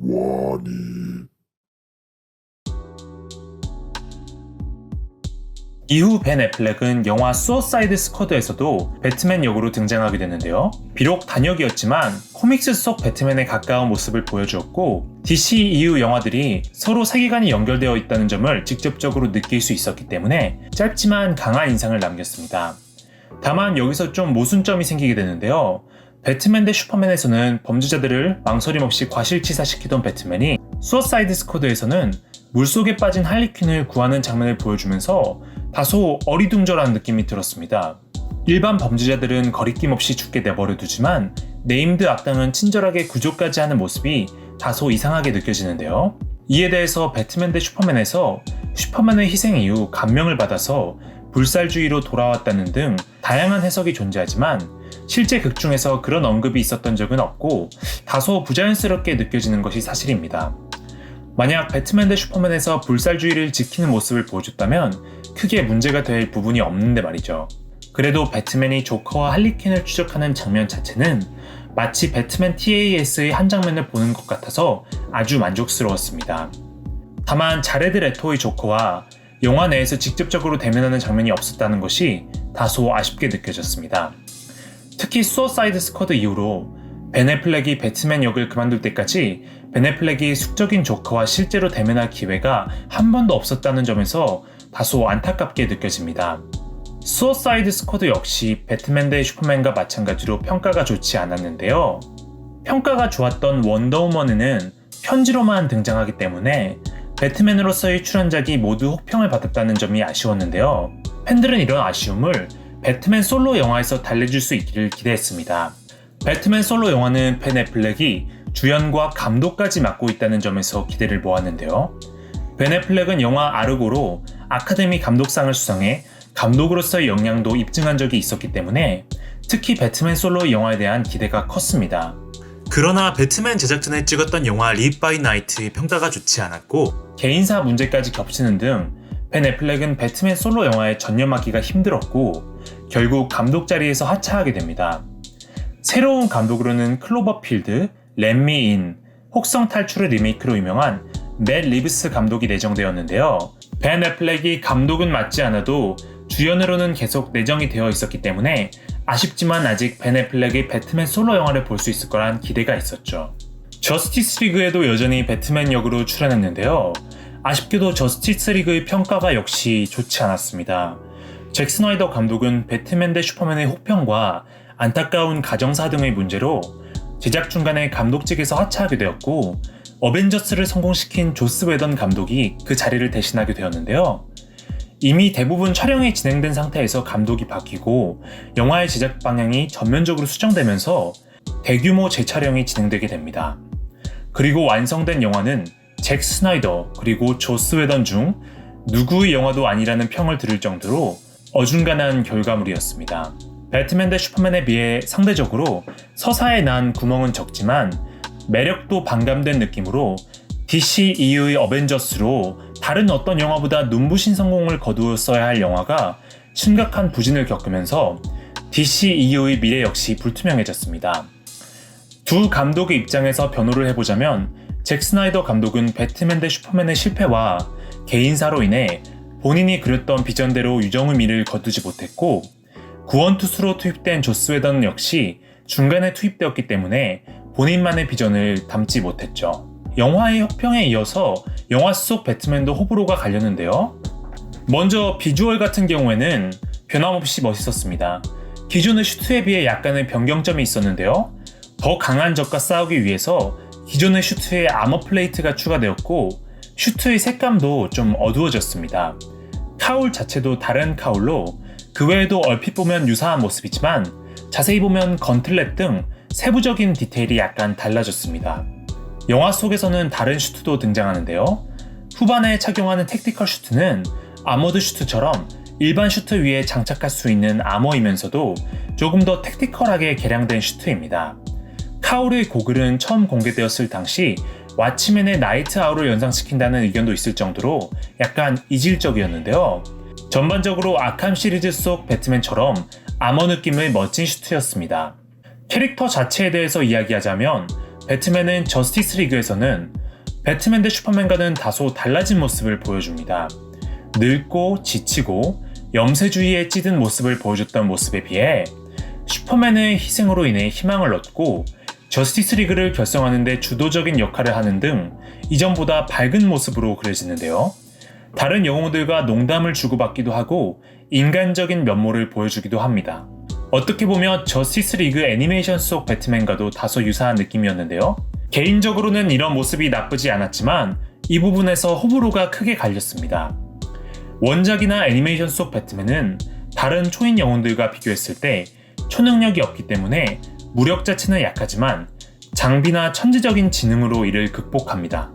원이 이후 벤 애플렉은 영화 수어사이드 스쿼드에서도 배트맨 역으로 등장하게 되는데요. 비록 단역이었지만 코믹스 속 배트맨에 가까운 모습을 보여주었고 DC 이후 영화들이 서로 세계관이 연결되어 있다는 점을 직접적으로 느낄 수 있었기 때문에 짧지만 강한 인상을 남겼습니다. 다만 여기서 좀 모순점이 생기게 되는데요. 배트맨 대 슈퍼맨에서는 범죄자들을 망설임 없이 과실치사시키던 배트맨이 수어사이드 스쿼드에서는 물속에 빠진 할리퀸을 구하는 장면을 보여주면서 다소 어리둥절한 느낌이 들었습니다. 일반 범죄자들은 거리낌 없이 죽게 내버려 두지만 네임드 악당은 친절하게 구조까지 하는 모습이 다소 이상하게 느껴지는데요. 이에 대해서 배트맨 대 슈퍼맨에서 슈퍼맨의 희생 이후 감명을 받아서 불살주의로 돌아왔다는 등 다양한 해석이 존재하지만 실제 극 중에서 그런 언급이 있었던 적은 없고 다소 부자연스럽게 느껴지는 것이 사실입니다. 만약 배트맨 대 슈퍼맨에서 불살주의를 지키는 모습을 보여줬다면 크게 문제가 될 부분이 없는데 말이죠. 그래도 배트맨이 조커와 할리퀸을 추적하는 장면 자체는 마치 배트맨 TAS의 한 장면을 보는 것 같아서 아주 만족스러웠습니다. 다만 자레드 레토의 조커와 영화 내에서 직접적으로 대면하는 장면이 없었다는 것이 다소 아쉽게 느껴졌습니다. 특히 수어사이드 스쿼드 이후로 베네플렉이 배트맨 역을 그만둘 때까지 베네플렉이 숙적인 조커와 실제로 대면할 기회가 한 번도 없었다는 점에서 다소 안타깝게 느껴집니다. 수어사이드 스쿼드 역시 배트맨 대 슈퍼맨과 마찬가지로 평가가 좋지 않았는데요. 평가가 좋았던 원더우먼에는 편지로만 등장하기 때문에 배트맨으로서의 출연작이 모두 혹평을 받았다는 점이 아쉬웠는데요. 팬들은 이런 아쉬움을 배트맨 솔로 영화에서 달래줄 수 있기를 기대했습니다. 배트맨 솔로 영화는 벤 애플렉이 주연과 감독까지 맡고 있다는 점에서 기대를 모았는데요. 벤 애플렉은 영화 아르고로 아카데미 감독상을 수상해 감독으로서의 역량도 입증한 적이 있었기 때문에 특히 배트맨 솔로 영화에 대한 기대가 컸습니다. 그러나 배트맨 제작 전에 찍었던 영화 리브 바이 나이트의 평가가 좋지 않았고 개인사 문제까지 겹치는 등 벤 애플렉은 배트맨 솔로 영화에 전념하기가 힘들었고 결국 감독 자리에서 하차하게 됩니다. 새로운 감독으로는 클로버필드, 렛미인, 혹성 탈출의 리메이크로 유명한 맷 리브스 감독이 내정되었는데요. 벤 애플렉이 감독은 맡지 않아도 주연으로는 계속 내정이 되어 있었기 때문에 아쉽지만 아직 벤 애플렉의 배트맨 솔로 영화를 볼 수 있을 거란 기대가 있었죠. 저스티스 리그에도 여전히 배트맨 역으로 출연했는데요. 아쉽게도 저스티스 리그의 평가가 역시 좋지 않았습니다. 잭 스나이더 감독은 배트맨 대 슈퍼맨의 혹평과 안타까운 가정사 등의 문제로 제작 중간에 감독직에서 하차하게 되었고 어벤져스를 성공시킨 조스 웨던 감독이 그 자리를 대신하게 되었는데요. 이미 대부분 촬영이 진행된 상태에서 감독이 바뀌고 영화의 제작 방향이 전면적으로 수정되면서 대규모 재촬영이 진행되게 됩니다. 그리고 완성된 영화는 잭 스나이더 그리고 조스 웨던 중 누구의 영화도 아니라는 평을 들을 정도로 어중간한 결과물이었습니다. 배트맨 대 슈퍼맨에 비해 상대적으로 서사에 난 구멍은 적지만 매력도 반감된 느낌으로 DC EU의 어벤져스로 다른 어떤 영화보다 눈부신 성공을 거두었어야 할 영화가 심각한 부진을 겪으면서 DC EU의 미래 역시 불투명해졌습니다. 두 감독의 입장에서 변호를 해보자면 잭 스나이더 감독은 배트맨 대 슈퍼맨의 실패와 개인사로 인해 본인이 그렸던 비전대로 유정의 미를 거두지 못했고 구원투수로 투입된 조스 웨던 역시 중간에 투입되었기 때문에 본인만의 비전을 담지 못했죠. 영화의 혹평에 이어서 영화 속 배트맨도 호불호가 갈렸는데요. 먼저 비주얼 같은 경우에는 변함없이 멋있었습니다. 기존의 슈트에 비해 약간의 변경점이 있었는데요. 더 강한 적과 싸우기 위해서 기존의 슈트에 아머 플레이트가 추가되었고 슈트의 색감도 좀 어두워졌습니다. 카울 자체도 다른 카울로 그 외에도 얼핏 보면 유사한 모습이지만 자세히 보면 건틀렛 등 세부적인 디테일이 약간 달라졌습니다. 영화 속에서는 다른 슈트도 등장하는데요. 후반에 착용하는 택티컬 슈트는 아머드 슈트처럼 일반 슈트 위에 장착할 수 있는 아머이면서도 조금 더 택티컬하게 개량된 슈트입니다. 카울의 고글은 처음 공개되었을 당시 왓치맨의 나이트 아우를 연상시킨다는 의견도 있을 정도로 약간 이질적이었는데요. 전반적으로 아캄 시리즈 속 배트맨처럼 아머 느낌의 멋진 슈트였습니다. 캐릭터 자체에 대해서 이야기하자면 배트맨은 저스티스 리그에서는 배트맨 대 슈퍼맨과는 다소 달라진 모습을 보여줍니다. 늙고 지치고 염세주의에 찌든 모습을 보여줬던 모습에 비해 슈퍼맨의 희생으로 인해 희망을 얻고 저스티스 리그를 결성하는데 주도적인 역할을 하는 등 이전보다 밝은 모습으로 그려지는데요. 다른 영웅들과 농담을 주고받기도 하고 인간적인 면모를 보여주기도 합니다. 어떻게 보면 저스티스 리그 애니메이션 속 배트맨과도 다소 유사한 느낌이었는데요. 개인적으로는 이런 모습이 나쁘지 않았지만 이 부분에서 호불호가 크게 갈렸습니다. 원작이나 애니메이션 속 배트맨은 다른 초인 영웅들과 비교했을 때 초능력이 없기 때문에 무력 자체는 약하지만 장비나 천재적인 지능으로 이를 극복합니다.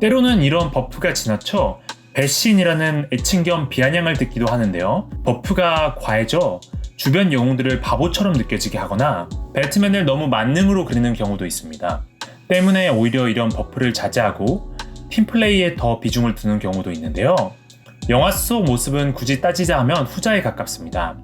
때로는 이런 버프가 지나쳐 배신이라는 애칭 겸 비아냥을 듣기도 하는데요. 버프가 과해져 주변 영웅들을 바보처럼 느껴지게 하거나 배트맨을 너무 만능으로 그리는 경우도 있습니다. 때문에 오히려 이런 버프를 자제하고 팀플레이에 더 비중을 두는 경우도 있는데요. 영화 속 모습은 굳이 따지자 하면 후자에 가깝습니다.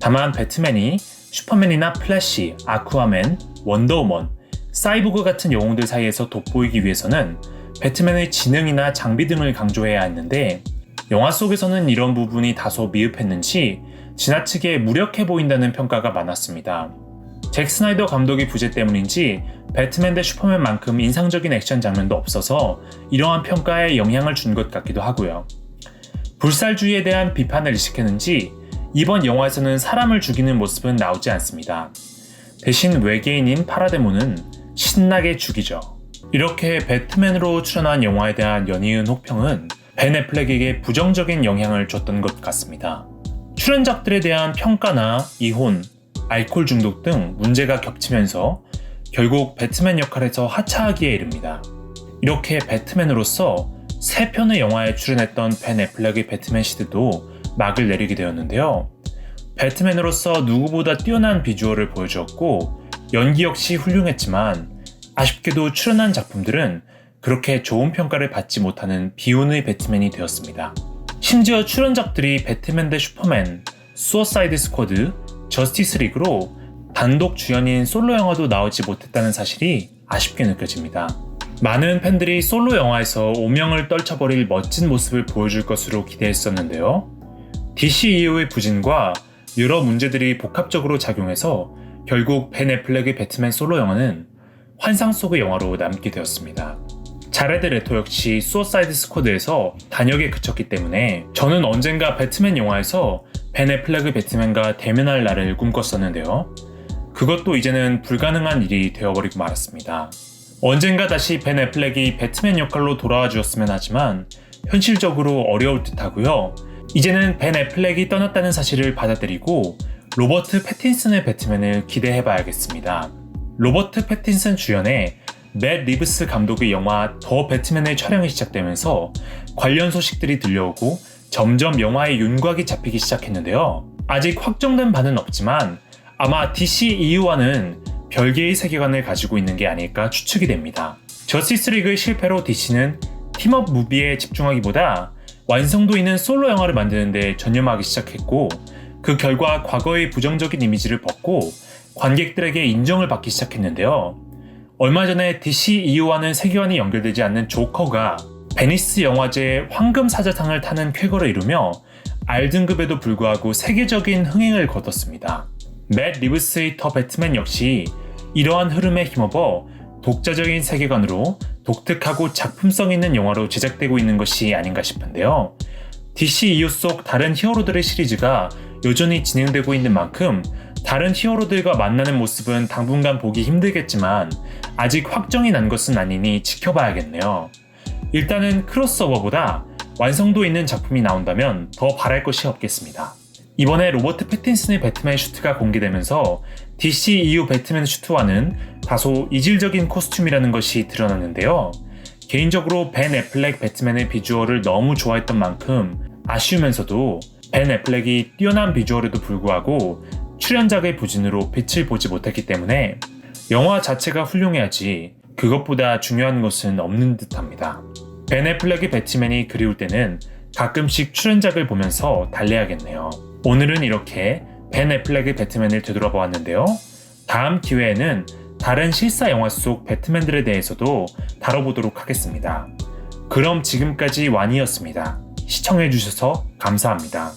다만 배트맨이 슈퍼맨이나 플래시, 아쿠아맨, 원더우먼, 사이보그 같은 영웅들 사이에서 돋보이기 위해서는 배트맨의 지능이나 장비 등을 강조해야 했는데 영화 속에서는 이런 부분이 다소 미흡했는지 지나치게 무력해 보인다는 평가가 많았습니다. 잭 스나이더 감독의 부재 때문인지 배트맨 대 슈퍼맨만큼 인상적인 액션 장면도 없어서 이러한 평가에 영향을 준 것 같기도 하고요. 불살주의에 대한 비판을 일으켰는지 이번 영화에서는 사람을 죽이는 모습은 나오지 않습니다. 대신 외계인인 파라데모는 신나게 죽이죠. 이렇게 배트맨으로 출연한 영화에 대한 연이은 혹평은 벤 애플렉에게 부정적인 영향을 줬던 것 같습니다. 출연작들에 대한 평가나 이혼, 알코올 중독 등 문제가 겹치면서 결국 배트맨 역할에서 하차하기에 이릅니다. 이렇게 배트맨으로서 세 편의 영화에 출연했던 벤 애플렉의 배트맨 시드도 막을 내리게 되었는데요. 배트맨으로서 누구보다 뛰어난 비주얼을 보여주었고 연기 역시 훌륭했지만 아쉽게도 출연한 작품들은 그렇게 좋은 평가를 받지 못하는 비운의 배트맨이 되었습니다. 심지어 출연작들이 배트맨 대 슈퍼맨, 수어사이드 스쿼드, 저스티스 리그로 단독 주연인 솔로 영화도 나오지 못했다는 사실이 아쉽게 느껴집니다. 많은 팬들이 솔로 영화에서 오명을 떨쳐버릴 멋진 모습을 보여줄 것으로 기대했었는데요. DCEU의 부진과 여러 문제들이 복합적으로 작용해서 결국 벤 애플렉의 배트맨 솔로 영화는 환상 속의 영화로 남게 되었습니다. 자레드 레토 역시 수어사이드 스쿼드에서 단역에 그쳤기 때문에 저는 언젠가 배트맨 영화에서 벤 애플렉의 배트맨과 대면할 날을 꿈꿨었는데요. 그것도 이제는 불가능한 일이 되어버리고 말았습니다. 언젠가 다시 벤 애플렉이 배트맨 역할로 돌아와 주었으면 하지만 현실적으로 어려울 듯 하고요. 이제는 벤 애플렉이 떠났다는 사실을 받아들이고 로버트 패틴슨의 배트맨을 기대해 봐야겠습니다. 로버트 패틴슨 주연의 맷 리브스 감독의 영화 더 배트맨의 촬영이 시작되면서 관련 소식들이 들려오고 점점 영화의 윤곽이 잡히기 시작했는데요. 아직 확정된 바는 없지만 아마 DC EU와는 별개의 세계관을 가지고 있는 게 아닐까 추측이 됩니다. 저스티스 리그의 실패로 DC는 팀업 무비에 집중하기보다 완성도 있는 솔로 영화를 만드는데 전념하기 시작했고 그 결과 과거의 부정적인 이미지를 벗고 관객들에게 인정을 받기 시작했는데요. 얼마 전에 DC EU와는 세계관이 연결되지 않는 조커가 베니스 영화제의 황금 사자상을 타는 쾌거를 이루며 R등급에도 불구하고 세계적인 흥행을 거뒀습니다. 맷 리브스의 더 배트맨 역시 이러한 흐름에 힘입어 독자적인 세계관으로 독특하고 작품성 있는 영화로 제작되고 있는 것이 아닌가 싶은데요. DC EU 속 다른 히어로들의 시리즈가 여전히 진행되고 있는 만큼 다른 히어로들과 만나는 모습은 당분간 보기 힘들겠지만 아직 확정이 난 것은 아니니 지켜봐야겠네요. 일단은 크로스오버보다 완성도 있는 작품이 나온다면 더 바랄 것이 없겠습니다. 이번에 로버트 패틴슨의 배트맨 슈트가 공개되면서 DC EU 배트맨 슈트와는 다소 이질적인 코스튬이라는 것이 드러났는데요. 개인적으로 벤 애플렉 배트맨의 비주얼을 너무 좋아했던 만큼 아쉬우면서도 벤 애플렉이 뛰어난 비주얼에도 불구하고 출연작의 부진으로 빛을 보지 못했기 때문에 영화 자체가 훌륭해야지 그것보다 중요한 것은 없는 듯 합니다. 벤 애플렉의 배트맨이 그리울 때는 가끔씩 출연작을 보면서 달래야겠네요. 오늘은 이렇게 벤 애플렉의 배트맨을 되돌아보았는데요. 다음 기회에는 다른 실사 영화 속 배트맨들에 대해서도 다뤄보도록 하겠습니다. 그럼 지금까지 완이었습니다. 시청해주셔서 감사합니다.